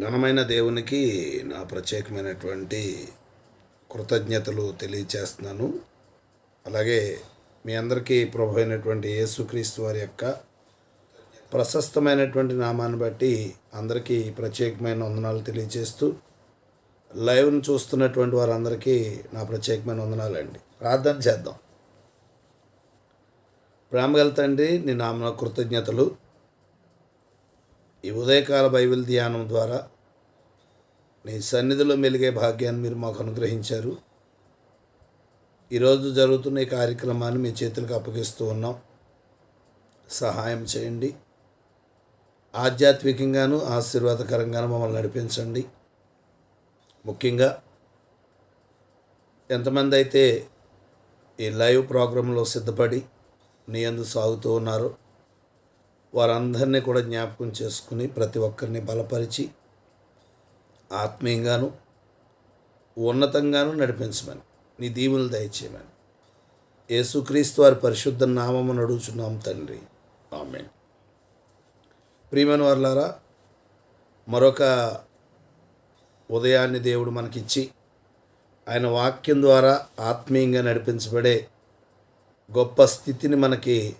ఘనమైన దేవునికి నా ప్రత్యేకమైనటువంటి కృతజ్ఞతలు తెలియచేస్తున్నాను. అలాగే మీ అందరికీ ప్రభు అయినటువంటి యేసుక్రీస్తు వారి యొక్క ప్రశస్తమైనటువంటి నామాన్ని బట్టి అందరికీ ప్రత్యేకమైన వందనాలు తెలియజేస్తూ లైవ్ను చూస్తున్నటువంటి వారందరికీ నా ప్రత్యేకమైన వందనాలండి. ప్రార్థన చేద్దాం. ప్రేమగల తండ్రి నీ నామ కృతజ్ఞతలు. ఈ ఉదయకాల బైబిల్ ధ్యానం ద్వారా నీ సన్నిధిలో మెలిగే భాగ్యాన్ని మీరు మాకు అనుగ్రహించారు. ఈరోజు జరుగుతున్న ఈ కార్యక్రమాన్ని మీ చేతులకు అప్పగిస్తూ ఉన్నాం. సహాయం చేయండి. ఆధ్యాత్మికంగాను ఆశీర్వాదకరంగాను మమ్మల్ని నడిపించండి. ముఖ్యంగా ఎంతమంది అయితే ఈ లైవ్ ప్రోగ్రాంలో సిద్ధపడి నీ అందు సాగుతూ ఉన్నారో వారందరినీ కూడా జ్ఞాపకం చేసుకుని ప్రతి ఒక్కరిని బలపరిచి ఆత్మీయంగాను ఉన్నతంగాను నడిపించమని నీ దీవులు దయచేయమని. యేసుక్రీస్తు వారి పరిశుద్ధ నామము నడుచున్నాం తండ్రి. ఆమె ప్రియమైన వర్లారా మరొక ఉదయాన్ని దేవుడు మనకిచ్చి ఆయన వాక్యం ద్వారా ఆత్మీయంగా నడిపించబడే గొప్ప స్థితిని మనకి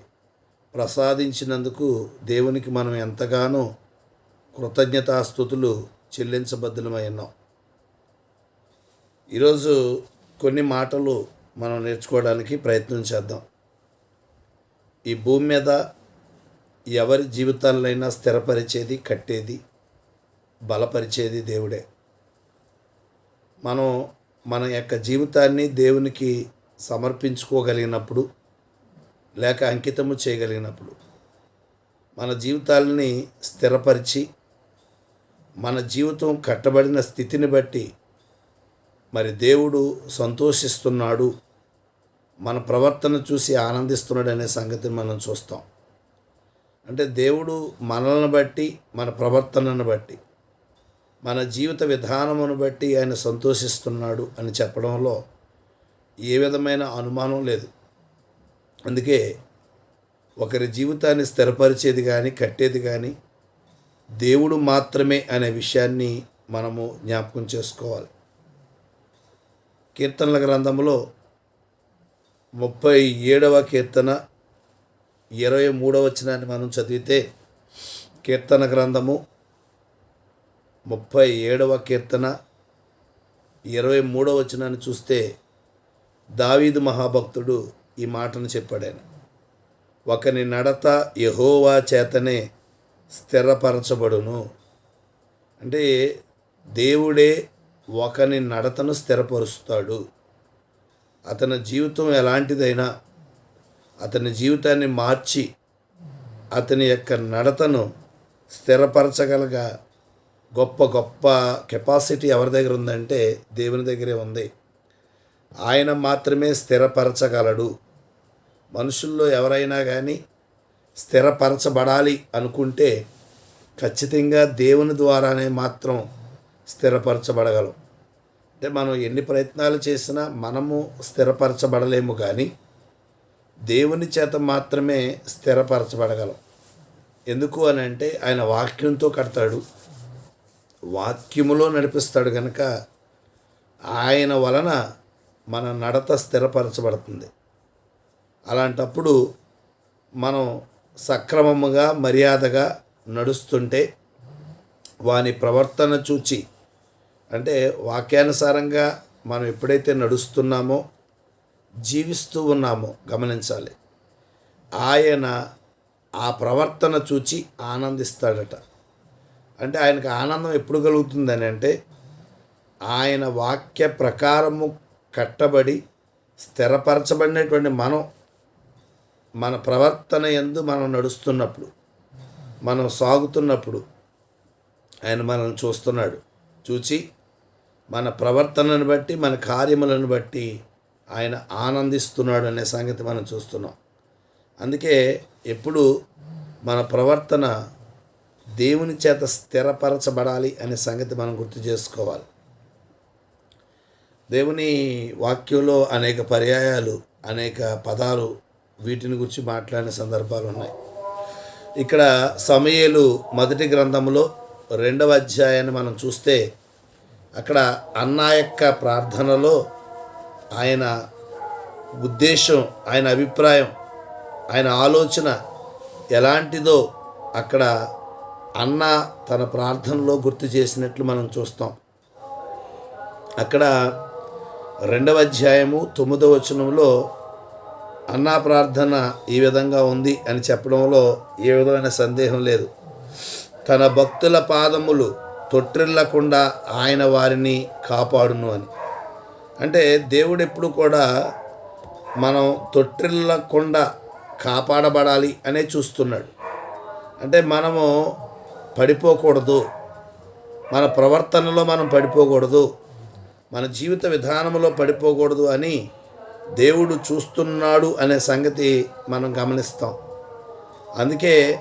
ప్రసాదించినందుకు దేవునికి మనం ఎంతగానో కృతజ్ఞతాస్థుతులు చెల్లించబద్ధమై ఉన్నాం. ఈరోజు కొన్ని మాటలు మనం నేర్చుకోవడానికి ప్రయత్నం చేద్దాం. ఈ భూమి మీద ఎవరి జీవితాలైనా స్థిరపరిచేది కట్టేది బలపరిచేది దేవుడే. మనం మన యొక్క జీవితాన్ని దేవునికి సమర్పించుకోగలిగినప్పుడు లేక అంకితము చేయగలిగినప్పుడు మన జీవితాలని స్థిరపరిచి మన జీవితం కట్టబడిన స్థితిని బట్టి మరి దేవుడు సంతోషిస్తున్నాడు మన ప్రవర్తన చూసి ఆనందిస్తున్నాడు అనే సంగతిని మనం చూస్తాం. అంటే దేవుడు మనల్ని బట్టి మన ప్రవర్తనను బట్టి మన జీవిత విధానమును బట్టి ఆయన సంతోషిస్తున్నాడు అని చెప్పడంలో ఏ విధమైన అనుమానం లేదు. అందుకే ఒకరి జీవితాన్ని స్థిరపరిచేది కానీ కట్టేది కానీ దేవుడు మాత్రమే అనే విషయాన్ని మనము జ్ఞాపకం చేసుకోవాలి. కీర్తనల గ్రంథంలో ముప్పై ఏడవ కీర్తన ఇరవై మూడవ వచనాన్ని మనం చదివితే కీర్తన గ్రంథము ముప్పై ఏడవ కీర్తన ఇరవై మూడవ వచనాన్ని చూస్తే దావీదు మహాభక్తుడు ఈ మాటను చెప్పాడు ఆయన ఒకని నడత యహోవా చేతనే స్థిరపరచబడును. అంటే దేవుడే ఒకని నడతను స్థిరపరుస్తాడు. అతని జీవితం ఎలాంటిదైనా అతని జీవితాన్ని మార్చి అతని యొక్క నడతను స్థిరపరచగలగ. గొప్ప గొప్ప కెపాసిటీ ఎవరి దగ్గర ఉందంటే దేవుని దగ్గరే ఉంది. ఆయన మాత్రమే స్థిరపరచగలడు. మనుషుల్లో ఎవరైనా కానీ స్థిరపరచబడాలి అనుకుంటే ఖచ్చితంగా దేవుని ద్వారానే మాత్రం స్థిరపరచబడగలం. అంటే మనం ఎన్ని ప్రయత్నాలు చేసినా మనము స్థిరపరచబడలేము కానీ దేవుని చేత మాత్రమే స్థిరపరచబడగలం. ఎందుకు అని అంటే ఆయన వాక్యంతో కడతాడు. వాక్యములో నడిపిస్తాడు కనుక ఆయన వలన మన నడత స్థిరపరచబడుతుంది. అలాంటప్పుడు మనం సక్రమముగా మర్యాదగా నడుస్తుంటే వాని ప్రవర్తన చూచి అంటే వాక్యానుసారంగా మనం ఎప్పుడైతే నడుస్తున్నామో జీవిస్తూ ఉన్నామో గమనించాలి. ఆయన ఆ ప్రవర్తన చూచి ఆనందిస్తాడట. అంటే ఆయనకు ఆనందం ఎప్పుడు కలుగుతుందని అంటే ఆయన వాక్య ప్రకారము కట్టబడి స్థిరపరచబడినటువంటి మనం మన ప్రవర్తన ఎందు మనం నడుస్తున్నప్పుడు మనం సాగుతున్నప్పుడు ఆయన మనల్ని చూస్తున్నాడు. చూచి మన ప్రవర్తనను బట్టి మన కార్యములను బట్టి ఆయన ఆనందిస్తున్నాడు అనే సంగతి మనం చూస్తున్నాం. అందుకే ఎప్పుడు మన ప్రవర్తన దేవుని చేత స్థిరపరచబడాలి అనే సంగతి మనం గుర్తు చేసుకోవాలి. దేవుని వాక్యంలో అనేక పర్యాయాలు అనేక పదాలు వీటిని గురించి మాట్లాడిన సందర్భాలు ఉన్నాయి. ఇక్కడ సమయలు మొదటి గ్రంథంలో రెండవ అధ్యాయాన్ని మనం చూస్తే అక్కడ అన్నా యొక్క ప్రార్థనలో ఆయన ఉద్దేశం ఆయన అభిప్రాయం ఆయన ఆలోచన ఎలాంటిదో అక్కడ అన్న తన ప్రార్థనలో గుర్తు చేసినట్లు మనం చూస్తాం. అక్కడ రెండవ అధ్యాయము తొమ్మిదవ వచనంలో అన్నా ప్రార్థన ఈ విధంగా ఉంది అని చెప్పడంలో ఏ విధమైన సందేహం లేదు. తన భక్తుల పాదములు తొట్టిల్లకుండా ఆయన వారిని కాపాడును అని. అంటే దేవుడు ఎప్పుడు కూడా మనం తొట్టిల్లకుండా కాపాడబడాలి అనే చూస్తున్నాడు. అంటే మనము పడిపోకూడదు. మన ప్రవర్తనలో మనం పడిపోకూడదు. మన జీవిత విధానంలో పడిపోకూడదు అని దేవుడు చూస్తున్నాడు అనే సంగతి మనం గమనిస్తాం. అందుకే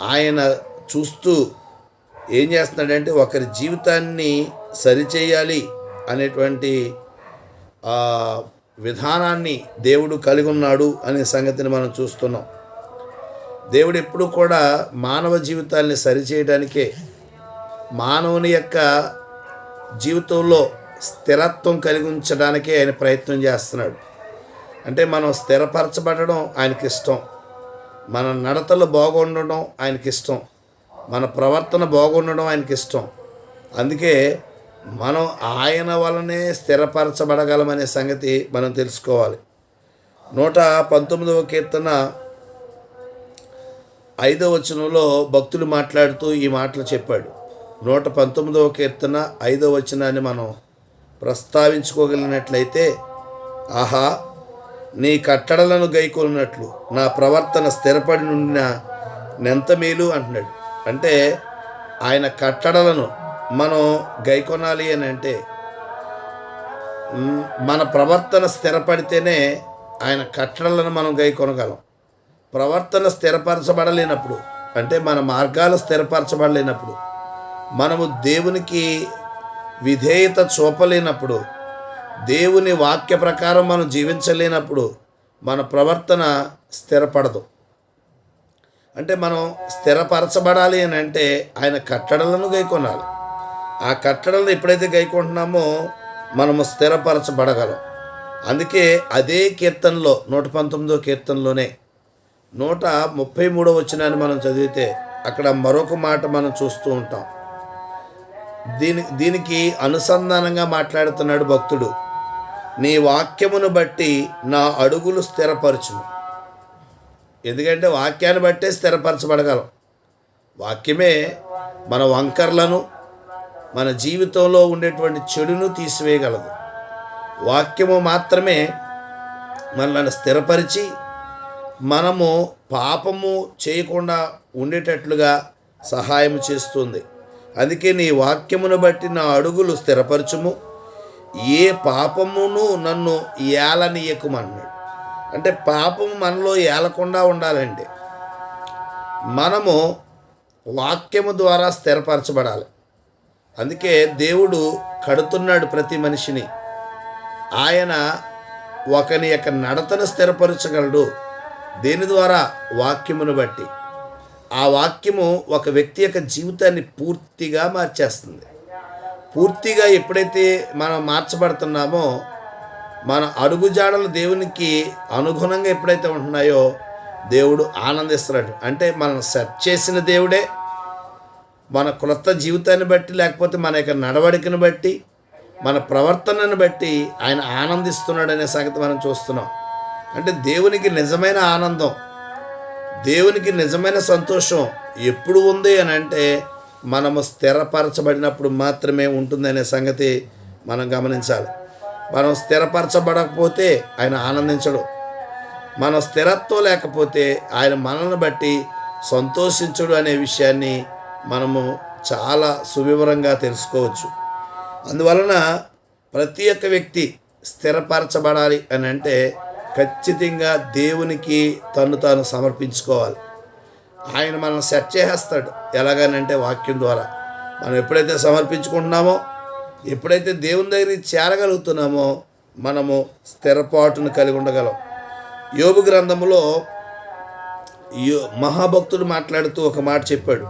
ఆయన చూస్తూ ఏం చేస్తున్నాడంటే ఒకరి జీవితాన్ని సరిచేయాలి అనేటువంటి విధానాన్ని దేవుడు కలిగి ఉన్నాడు అనే సంగతిని మనం చూస్తున్నాం. దేవుడు ఎప్పుడూ కూడా మానవ జీవితాన్ని సరిచేయడానికే మానవుని యొక్క జీవితంలో స్థిరత్వం కలిగి ఉంచడానికే ఆయన ప్రయత్నం చేస్తున్నాడు. అంటే మనం స్థిరపరచబడడం ఆయనకి ఇష్టం. మన నడతలు బాగుండడం ఆయనకి ఇష్టం. మన ప్రవర్తన బాగుండడం ఆయనకి ఇష్టం. అందుకే మనం ఆయన వలనే స్థిరపరచబడగలమనే సంగతి మనం తెలుసుకోవాలి. నూట పంతొమ్మిదవ కీర్తన ఐదవ వచనంలో భక్తులు మాట్లాడుతూ ఈ మాటలు చెప్పాడు. నూట పంతొమ్మిదవ కీర్తన ఐదవ వచనాన్ని మనం ప్రస్తావించుకోగలిగినట్లయితే ఆహా నీ కట్టడలను గైకొన్నట్లు నా ప్రవర్తన స్థిరపడి నుండిన నెంత మేలు అంటున్నాడు. అంటే ఆయన కట్టడలను మనం గైకొనాలి అని అంటే మన ప్రవర్తన స్థిరపడితేనే ఆయన కట్టడలను మనం గైకొనగలం. ప్రవర్తన స్థిరపరచబడలేనప్పుడు అంటే మన మార్గాలు స్థిరపరచబడలేనప్పుడు మనము దేవునికి విధేయత చూపలేనప్పుడు దేవుని వాక్య ప్రకారం మనం జీవించలేనప్పుడు మన ప్రవర్తన స్థిరపడదు. అంటే మనం స్థిరపరచబడాలి అని అంటే ఆయన కట్టడలను గైకొనాలి. ఆ కట్టడలను ఎప్పుడైతే గైకుంటున్నామో మనము స్థిరపరచబడగలం. అందుకే అదే కీర్తనలో నూట పంతొమ్మిదో కీర్తనలోనే నూట ముప్పై మూడో వచ్చినాన్ని మనం చదివితే అక్కడ మరొక మాట మనం చూస్తూ ఉంటాం. దీని దీనికి అనుసంధానంగా మాట్లాడుతున్నాడు భక్తుడు. నీ వాక్యమును బట్టి నా అడుగులు స్థిరపరచును ఎందుకంటే వాక్యాన్ని బట్టే స్థిరపరచబడగలం. వాక్యమే మన వంకర్లను మన జీవితంలో ఉండేటువంటి చెడును తీసివేయగలదు. వాక్యము మాత్రమే మనల్ని స్థిరపరిచి మనము పాపము చేయకుండా ఉండేటట్లుగా సహాయం చేస్తుంది. అందుకే నీ వాక్యమును బట్టి నా అడుగులు స్థిరపరచుము. ఏ పాపమును నన్ను ఏలనీయకుమన్నాడు. అంటే పాపము మనలో ఏలకుండా ఉండాలండి. మనము వాక్యము ద్వారా స్థిరపరచబడాలి. అందుకే దేవుడు కడుతున్నాడు ప్రతి మనిషిని. ఆయన ఒకని యొక్క నడతను స్థిరపరచగలడు. దేని ద్వారా? వాక్యమును బట్టి. ఆ వాక్యము ఒక వ్యక్తి యొక్క జీవితాన్ని పూర్తిగా మార్చేస్తుంది. పూర్తిగా ఎప్పుడైతే మనం మార్చబడుతున్నామో మన అడుగుజాడలు దేవునికి అనుగుణంగా ఎప్పుడైతే ఉంటున్నాయో దేవుడు ఆనందిస్తున్నాడు అంటే మనం సెట్ చేసిన దేవుడే మన క్రొత్త జీవితాన్ని బట్టి లేకపోతే మన యొక్క నడవడికను బట్టి మన ప్రవర్తనను బట్టి ఆయన ఆనందిస్తున్నాడనే సంగతి మనం చూస్తున్నాం. అంటే దేవునికి నిజమైన ఆనందం. దేవునికి నిజమైన సంతోషం ఎప్పుడు ఉంది అని అంటే మనము స్థిరపరచబడినప్పుడు మాత్రమే ఉంటుందనే సంగతి మనం గమనించాలి. మనం స్థిరపరచబడకపోతే ఆయన ఆనందించడు. మన స్థిరత్వం లేకపోతే ఆయన మనల్ని బట్టి సంతోషించడు అనే విషయాన్ని మనము చాలా సువివరంగా తెలుసుకోవచ్చు. అందువలన ప్రతి ఒక్క వ్యక్తి స్థిరపరచబడాలి అని అంటే ఖచ్చితంగా దేవునికి తను తాను సమర్పించుకోవాలి. ఆయన మనల్ని సెట్ చేసేస్తాడు. ఎలాగనంటే వాక్యం ద్వారా. మనం ఎప్పుడైతే సమర్పించుకుంటున్నామో ఎప్పుడైతే దేవుని దగ్గరికి చేరగలుగుతున్నామో మనము స్థిరపాటును కలిగి ఉండగలం. యోగు గ్రంథములో యో మహాభక్తుడు మాట్లాడుతూ ఒక మాట చెప్పాడు.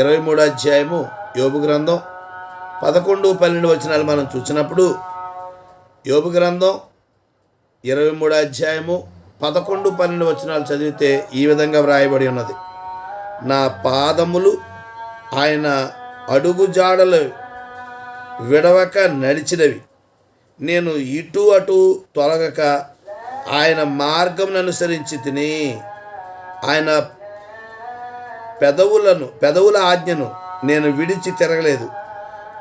ఇరవై మూడో అధ్యాయము యోగు గ్రంథం పదకొండు పన్నెండు వచనాలు మనం చూసినప్పుడు యోగు గ్రంథం ఇరవై మూడో అధ్యాయము పదకొండు పన్నెండు వచనాలు చదివితే ఈ విధంగా వ్రాయబడి ఉన్నది. నా పాదములు ఆయన అడుగు జాడలు విడవక నడిచినవి. నేను ఇటు అటు తొలగక ఆయన మార్గం అనుసరించి తిని ఆయన పెదవులను పెదవుల ఆజ్ఞను నేను విడిచి తిరగలేదు.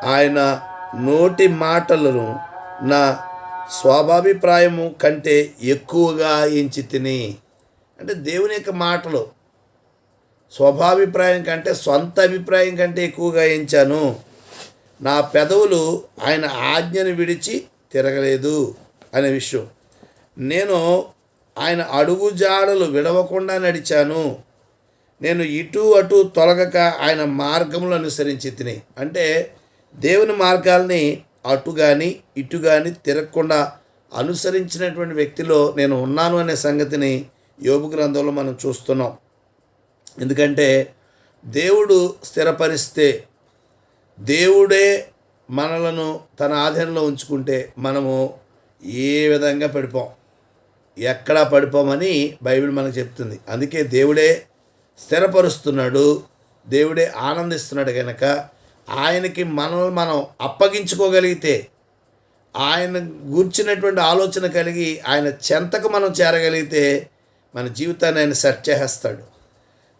ఆయన నోటి మాటలను నా స్వాభాభిప్రాయము కంటే ఎక్కువగా ఎంచి తిని అంటే దేవుని యొక్క మాటలు స్వభాభిప్రాయం కంటే సొంత అభిప్రాయం కంటే ఎక్కువగా ఎంచాను. నా పెదవులు ఆయన ఆజ్ఞను విడిచి తిరగలేదు అనే విషయం. నేను ఆయన అడుగు జాడలు విడవకుండా నడిచాను. నేను ఇటు అటు తొలగక ఆయన మార్గములు అనుసరించి తిని అంటే దేవుని మార్గాల్ని అటు కానీ ఇటు కానీ తిరగకుండా అనుసరించినటువంటి వ్యక్తిలో నేను ఉన్నాను అనే సంగతిని యోగు గ్రంథంలో మనం చూస్తున్నాం. ఎందుకంటే దేవుడు స్థిరపరిస్తే దేవుడే మనలను తన ఆధీనంలో ఉంచుకుంటే మనము ఏ విధంగా పడిపోం? ఎక్కడా పడిపోమని బైబిల్ మనకు చెప్తుంది. అందుకే దేవుడే స్థిరపరుస్తున్నాడు దేవుడే ఆనందిస్తున్నాడు కనుక ఆయనకి మనల్ని మనం అప్పగించుకోగలిగితే ఆయన గూర్చినటువంటి ఆలోచన కలిగి ఆయన చెంతకు మనం చేరగలిగితే మన జీవితాన్ని ఆయన సెట్ చేసేస్తాడు.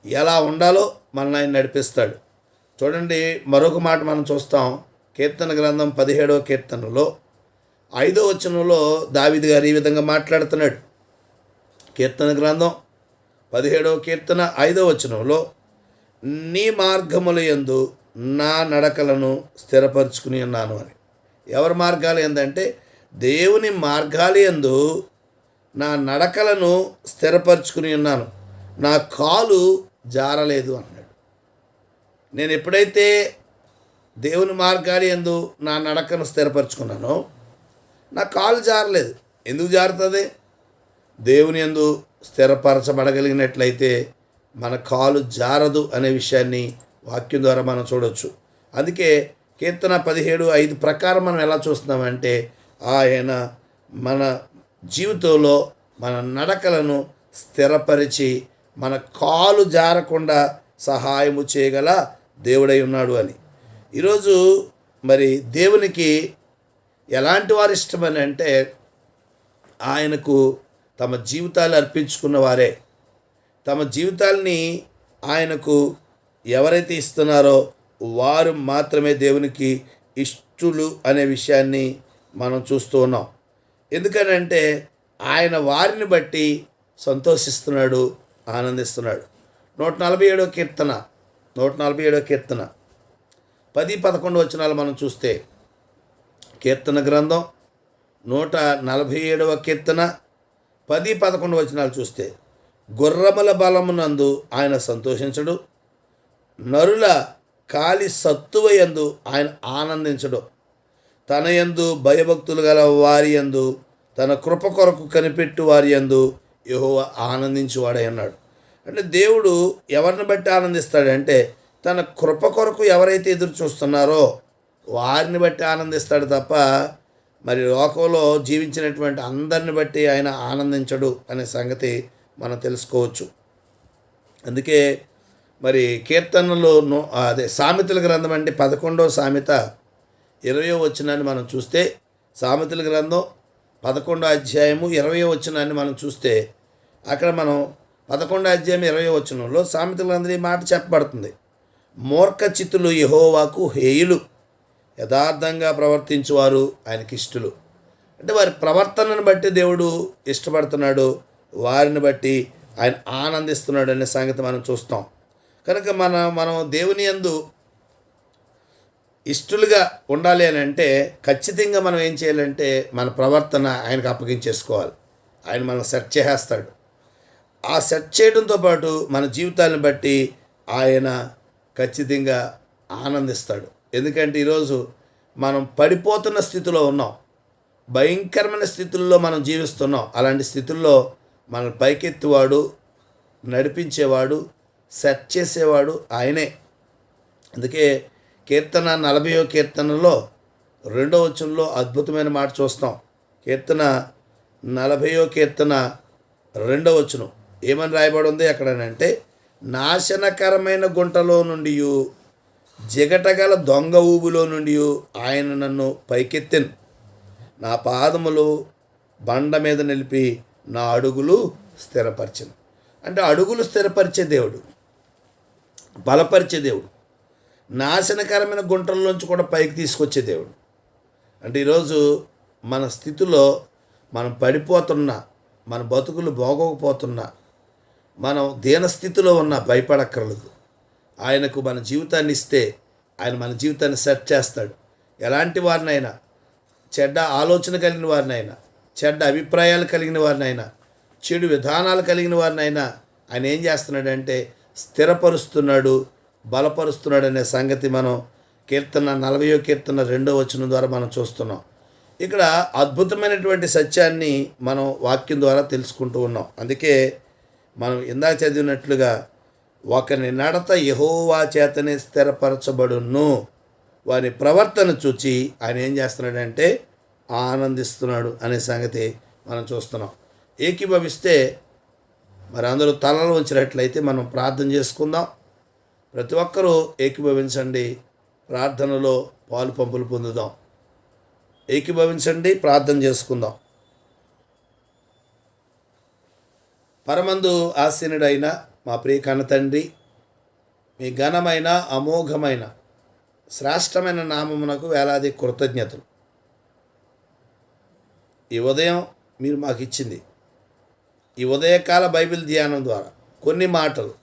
ఎలా ఉండాలో మనల్ని ఆయన నడిపిస్తాడు. చూడండి మరొక మాట మనం చూస్తాం. కీర్తన గ్రంథం పదిహేడవ కీర్తనలో ఐదో వచనంలో దావిది గారు ఈ విధంగా మాట్లాడుతున్నాడు. కీర్తన గ్రంథం పదిహేడవ కీర్తన ఐదో వచనంలో నీ మార్గముల యందు నా నడకలను స్థిరపరుచుకుని ఉన్నాను అని. ఎవరి మార్గాలు ఏంటంటే దేవుని మార్గాలు యందు నా నడకలను స్థిరపరుచుకుని ఉన్నాను. నా కాలు జారలేదు అన్నాడు. నేను ఎప్పుడైతే దేవుని మార్గాలు ఎందు నా నడకను స్థిరపరచుకున్నానో నా కాలు జారలేదు. ఎందుకు జారుతుంది? దేవుని ఎందు స్థిరపరచబడగలిగినట్లయితే మన కాలు జారదు అనే విషయాన్ని వాక్యం ద్వారా మనం చూడొచ్చు. అందుకే కీర్తన పదిహేడు ఐదు ప్రకారం మనం ఎలా చూస్తున్నామంటే ఆయన మన జీవితంలో మన నడకలను స్థిరపరిచి మన కాలు జారకుండా సహాయము చేయగల దేవుడై ఉన్నాడు అని. ఈరోజు మరి దేవునికి ఎలాంటి వారు ఇష్టమని అంటే ఆయనకు తమ జీవితాలు అర్పించుకున్న వారే. తమ జీవితాల్ని ఆయనకు ఎవరైతే ఇస్తున్నారో వారు మాత్రమే దేవునికి ఇష్టులు అనే విషయాన్ని మనం చూస్తూ ఉన్నాం. ఎందుకనంటే ఆయన వారిని బట్టి సంతోషిస్తున్నాడు ఆనందిస్తున్నాడు. నూట నలభై ఏడో కీర్తన నూట నలభై ఏడో కీర్తన. పది పదకొండు వచనాలు మనం చూస్తే కీర్తన గ్రంథం నూట నలభై ఏడవ కీర్తన పది పదకొండు వచనాలు చూస్తే గుర్రముల బలమునందు ఆయన సంతోషించడు నరుల కాలి సత్తువ యందు ఆయన ఆనందించడు. తన యందు భయభక్తులు గల వారి యందు తన కృప కొరకు కనిపెట్టు వారి యందు యెహోవ ఆనందించువాడై అన్నాడు. అంటే దేవుడు ఎవరిని బట్టి ఆనందిస్తాడంటే తన కృప కొరకు ఎవరైతే ఎదురు చూస్తున్నారో వారిని బట్టి ఆనందిస్తాడు తప్ప మరి లోకంలో జీవించినటువంటి అందరిని బట్టి ఆయన ఆనందించడు అనే సంగతి మనం తెలుసుకోవచ్చు. అందుకే మరి కీర్తనలోను అదే సామెతల గ్రంథం అంటే పదకొండవ సామెత ఇరవయో వచనాన్ని మనం చూస్తే సామెతల గ్రంథం పదకొండో అధ్యాయము ఇరవయో వచనాన్ని మనం చూస్తే అక్కడ మనం పదకొండో అధ్యాయం ఇరవై వచనంలో సామెతల గ్రంథం ఈ మాట చెప్పబడుతుంది. మూర్ఖ చిత్తులు యహోవాకు హేయులు యథార్థంగా ప్రవర్తించువారు ఆయనకి ఇష్టలు అంటే వారి ప్రవర్తనను బట్టి దేవుడు ఇష్టపడుతున్నాడు వారిని బట్టి ఆయన ఆనందిస్తున్నాడు అనే సంగతి మనం చూస్తాం. కనుక మన మనం దేవుని యందు ఇష్టలుగా ఉండాలి అని అంటే ఖచ్చితంగా మనం ఏం చేయాలంటే మన ప్రవర్తన ఆయనకు అప్పగించేసుకోవాలి. ఆయన మనం సెట్ చేసేస్తాడు. ఆ సెట్ చేయడంతో పాటు మన జీవితాలను బట్టి ఆయన ఖచ్చితంగా ఆనందిస్తాడు. ఎందుకంటే ఈరోజు మనం పడిపోతున్న స్థితిలో ఉన్నాం. భయంకరమైన స్థితుల్లో మనం జీవిస్తున్నాం. అలాంటి స్థితుల్లో మనల్ని పైకెత్తివాడు నడిపించేవాడు సెట్ చేసేవాడు ఆయనే. అందుకే కీర్తన నలభయో కీర్తనలో రెండో వచనంలో అద్భుతమైన మాట చూస్తాం. కీర్తన నలభయో కీర్తన రెండో వచనం. ఏమని రాయబడి ఉంది అక్కడనంటే నాశనకరమైన గుంటలో నుండి జిగటగల దొంగ ఊబిలో నుండి ఆయన నన్ను పైకెత్తెను. నా పాదములు బండ మీద నిలిపి నా అడుగులు స్థిరపరచను. అంటే అడుగులు స్థిరపరిచే దేవుడు. బలపరిచే దేవుడు. నాశనకరమైన గుంటల్లోంచి కూడా పైకి తీసుకొచ్చే దేవుడు. అంటే ఈరోజు మన స్థితిలో మనం పడిపోతున్నా మన బతుకులు బాగోకపోతున్నా మనం దీనస్థితిలో ఉన్న భయపడక్కర్లేదు. ఆయనకు మన జీవితాన్ని ఇస్తే ఆయన మన జీవితాన్ని సెట్ చేస్తాడు. ఎలాంటి వారినైనా చెడ్డ ఆలోచన కలిగిన వారినైనా చెడ్డ అభిప్రాయాలు కలిగిన వారినైనా చెడు విధానాలు కలిగిన వారినైనా ఆయన ఏం చేస్తున్నాడంటే స్థిరపరుస్తున్నాడు బలపరుస్తున్నాడు అనే సంగతి మనం కీర్తన నలభయో కీర్తన రెండో వచనం ద్వారా మనం చూస్తున్నాం. ఇక్కడ అద్భుతమైనటువంటి సత్యాన్ని మనం వాక్యం ద్వారా తెలుసుకుంటూ ఉన్నాం. అందుకే మనం ఇందాక చదివినట్లుగా ఒకని నడత యహోవా చేతనే స్థిరపరచబడును. వారి ప్రవర్తన చూచి ఆయన ఏం చేస్తున్నాడంటే ఆనందిస్తున్నాడు అనే సంగతి మనం చూస్తున్నాం. ఏకీభవిస్తే మరి అందరూ తలలు ఉంచినట్లయితే మనం ప్రార్థన చేసుకుందాం. ప్రతి ఒక్కరూ ఏకీభవించండి. ప్రార్థనలో పాలు పంపులు పొందుదాం. ఏకీభవించండి ప్రార్థన చేసుకుందాం. పరమందు ఆసీనుడైన మా ప్రియ కనతండ్రి మీ ఘనమైన అమోఘమైన శ్రేష్టమైన నామమునకు వేలాది కృతజ్ఞతలు. ఈ ఉదయం మీరు మాకు ఇచ్చింది ఈ ఉదయకాల బైబిల్ ధ్యానం ద్వారా కొన్ని మాటలు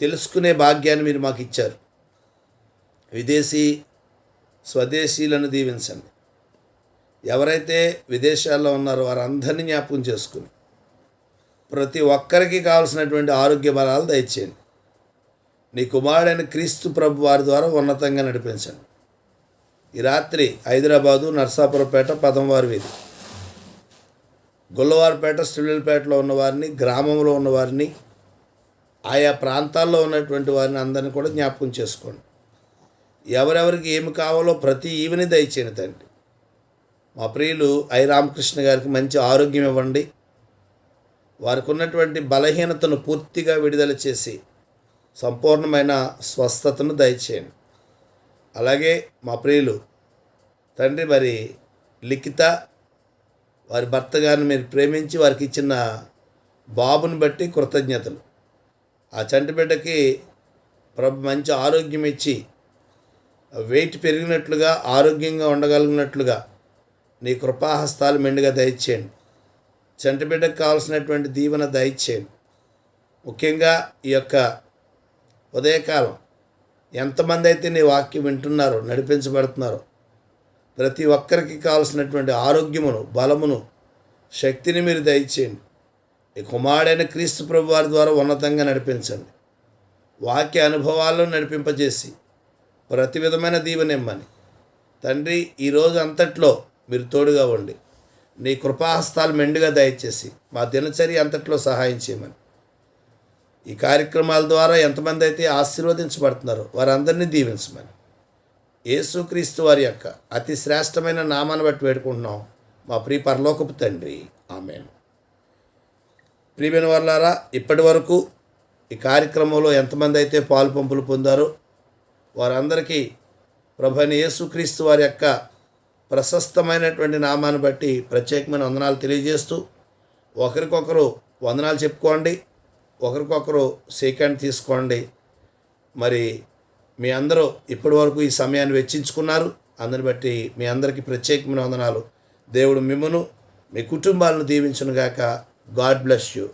తెలుసుకునే భాగ్యాన్ని మీరు మాకు ఇచ్చారు. విదేశీ స్వదేశీలను దీవించండి. ఎవరైతే విదేశాల్లో ఉన్నారో వారందరినీ జ్ఞాపకం చేసుకుని ప్రతి ఒక్కరికి కావాల్సినటువంటి ఆరోగ్య బలాలు దయచేయండి. నీ కుమారుడైన క్రీస్తు ప్రభు వారి ద్వారా ఉన్నతంగా నడిపించండి. ఈ రాత్రి హైదరాబాదు నర్సాపురపేట పదంవారి వీధి. గొల్లవారిపేట స్టిల్లపేటలో ఉన్నవారిని గ్రామంలో ఉన్నవారిని ఆయా ప్రాంతాల్లో ఉన్నటువంటి వారిని అందరిని కూడా జ్ఞాపకం చేసుకోండి. ఎవరెవరికి ఏమి కావాలో ప్రతి ఈవెని దయచేయండి తండ్రి. మా ప్రియులు ఐ రామకృష్ణ గారికి మంచి ఆరోగ్యం ఇవ్వండి. వారికి ఉన్నటువంటి బలహీనతను పూర్తిగా విడుదల చేసి సంపూర్ణమైన స్వస్థతను దయచేయండి. అలాగే మా ప్రియులు తండ్రి మరి లిఖిత వారి భర్త గారిని మీరు ప్రేమించి వారికి ఇచ్చిన బాబుని బట్టి కృతజ్ఞతలు. ఆ చంటి బిడ్డకి ప్రభు మంచి ఆరోగ్యం ఇచ్చి వెయిట్ పెరిగినట్లుగా ఆరోగ్యంగా ఉండగలిగినట్లుగా నీ కృపాహస్తాలు మెండుగా దయచేయండి. చంటి బిడ్డకు కావాల్సినటువంటి దీవెన దయచేయండి. ముఖ్యంగా ఈ యొక్క ఉదయకాలం ఎంతమంది అయితే నీ వాక్యం వింటున్నారో నడిపించబడుతున్నారో ప్రతి ఒక్కరికి కావాల్సినటువంటి ఆరోగ్యమును బలమును శక్తిని మీరు దయచేయండి. ఈ కుమారుడైన క్రీస్తు ప్రభు వారి ద్వారా ఉన్నతంగా నడిపించండి. వాక్య అనుభవాలను నడిపింపజేసి ప్రతి విధమైన దీవెనిమ్మని. తండ్రి ఈరోజు అంతట్లో మీరు తోడుగా ఉండి నీ కృపాహస్తాలు మెండుగా దయచేసి మా దినచర్య అంతట్లో సహాయం చేయమని. ఈ కార్యక్రమాల ద్వారా ఎంతమంది అయితే ఆశీర్వదించబడుతున్నారో వారందరినీ దీవించమని. యేసుక్రీస్తు వారి యొక్క అతి శ్రేష్టమైన నామాన్ని బట్టి వేడుకుంటున్నాం. మా ప్రియ పరలోకపు తండ్రి. ఆమెను. ప్రియమైన వాళ్ళారా ఇప్పటి వరకు ఈ కార్యక్రమంలో ఎంతమంది అయితే పాలు పంపులు పొందారో వారందరికీ ప్రభని యేసుక్రీస్తు వారి యొక్క ప్రశస్తమైనటువంటి నామాన్ని బట్టి ప్రత్యేకమైన వందనాలు తెలియజేస్తూ ఒకరికొకరు వందనాలు చెప్పుకోండి ఒకరికొకరు సేకండ్ తీసుకోండి. మరి మీ అందరూ ఇప్పటి వరకు ఈ సమయాన్ని వెచ్చించుకున్నారు. అందరిని బట్టి మీ అందరికీ ప్రత్యేకమైన వందనాలు. దేవుడు మిమ్మను మీ కుటుంబాలను దీవించునుగాక. God bless you.